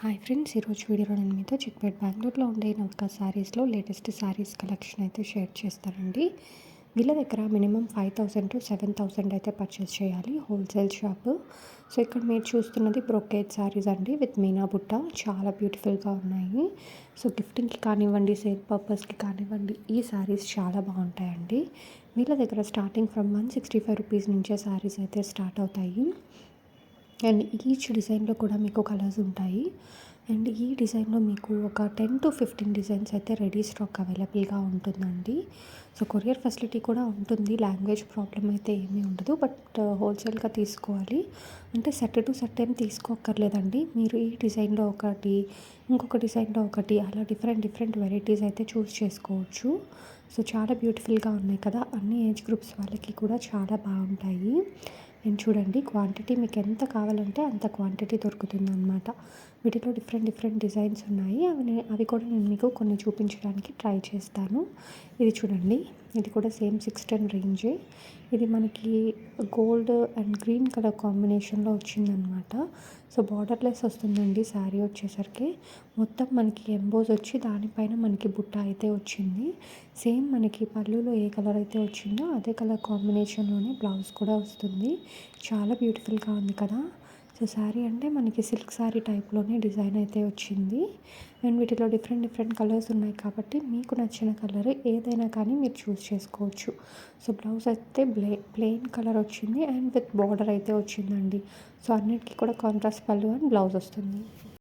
Hi friends ఈరోజు వీడియోలో నేను మీతో చిక్పేట్ బెంగళూరులో ఉండే నవక శారీస్లో లేటెస్ట్ శారీస్ కలెక్షన్ అయితే షేర్ చేస్తానండి. వీళ్ళ దగ్గర minimum five thousand to seven thousand అయితే పర్చేస్ చేయాలి హోల్సేల్ షాప్. సో ఇక్కడ మీరు చూస్తున్నది బ్రొకేట్ శారీస్ అండి విత్ మీనా బుట్ట. చాలా బ్యూటిఫుల్గా ఉన్నాయి. సో గిఫ్టింగ్కి కానివ్వండి సేల్ పర్పస్కి కానివ్వండి ఈ శారీస్ చాలా బాగుంటాయండి. వీళ్ళ దగ్గర starting from one sixty five rupees నుంచే శారీస్ అయితే స్టార్ట్ అవుతాయి. అండ్ ఈచ్ డిజైన్లో కూడా మీకు కలర్స్ ఉంటాయి. అండ్ ఈ డిజైన్లో మీకు ఒక టెన్ టు ఫిఫ్టీన్ డిజైన్స్ అయితే రెడీ స్టాక్ అవైలబుల్గా ఉంటుందండి. సో కొరియర్ ఫెసిలిటీ కూడా ఉంటుంది. లాంగ్వేజ్ ప్రాబ్లం అయితే ఏమీ ఉండదు. బట్ హోల్సేల్గా తీసుకోవాలి. అంటే సెట్ టు సెట్ ఏం తీసుకోక్కర్లేదండి. మీరు ఈ డిజైన్లో ఒకటి ఇంకొక డిజైన్లో ఒకటి అలా డిఫరెంట్ డిఫరెంట్ వెరైటీస్ అయితే చూస్ చేసుకోవచ్చు. సో చాలా బ్యూటిఫుల్గా ఉన్నాయి కదా. అన్ని ఏజ్ గ్రూప్స్ వాళ్ళకి కూడా చాలా బాగుంటాయి. అండ్ చూడండి క్వాంటిటీ మీకు ఎంత కావాలంటే అంత క్వాంటిటీ దొరుకుతుంది అనమాట వీటిలో డిఫరెంట్ డిఫరెంట్ డిజైన్స్ ఉన్నాయి. అవి అవి కూడా నేను మీకు కొన్ని చూపించడానికి ట్రై చేస్తాను. ఇది చూడండి ఇది కూడా సేమ్ సిక్స్ టెన్ రేంజే. ఇది మనకి గోల్డ్ అండ్ గ్రీన్ కలర్ కాంబినేషన్లో వచ్చిందనమాట సో బార్డర్లెస్ వస్తుందండి శారీ వచ్చేసరికి. మొత్తం మనకి ఎంబోజ్ వచ్చి దానిపైన మనకి బుట్ట అయితే వచ్చింది. సేమ్ మనకి పళ్ళులో ఏ కలర్ అయితే వచ్చిందో అదే కలర్ కాంబినేషన్లోనే బ్లౌజ్ కూడా వస్తుంది. చాలా బ్యూటిఫుల్గా ఉంది కదా. సో శారీ అంటే మనకి సిల్క్ శారీ టైప్లోనే డిజైన్ అయితే వచ్చింది. అండ్ వీటిలో డిఫరెంట్ డిఫరెంట్ కలర్స్ ఉన్నాయి కాబట్టి మీకు నచ్చిన కలర్ ఏదైనా కానీ మీరు చూస్ చేసుకోవచ్చు. సో బ్లౌజ్ అయితే బ్లే ప్లెయిన్ కలర్ వచ్చింది అండ్ విత్ బార్డర్ అయితే వచ్చిందండి. సో అన్నిటికీ కూడా కాంట్రాస్ట్ పళ్ళు అండ్ బ్లౌజ్ వస్తుంది.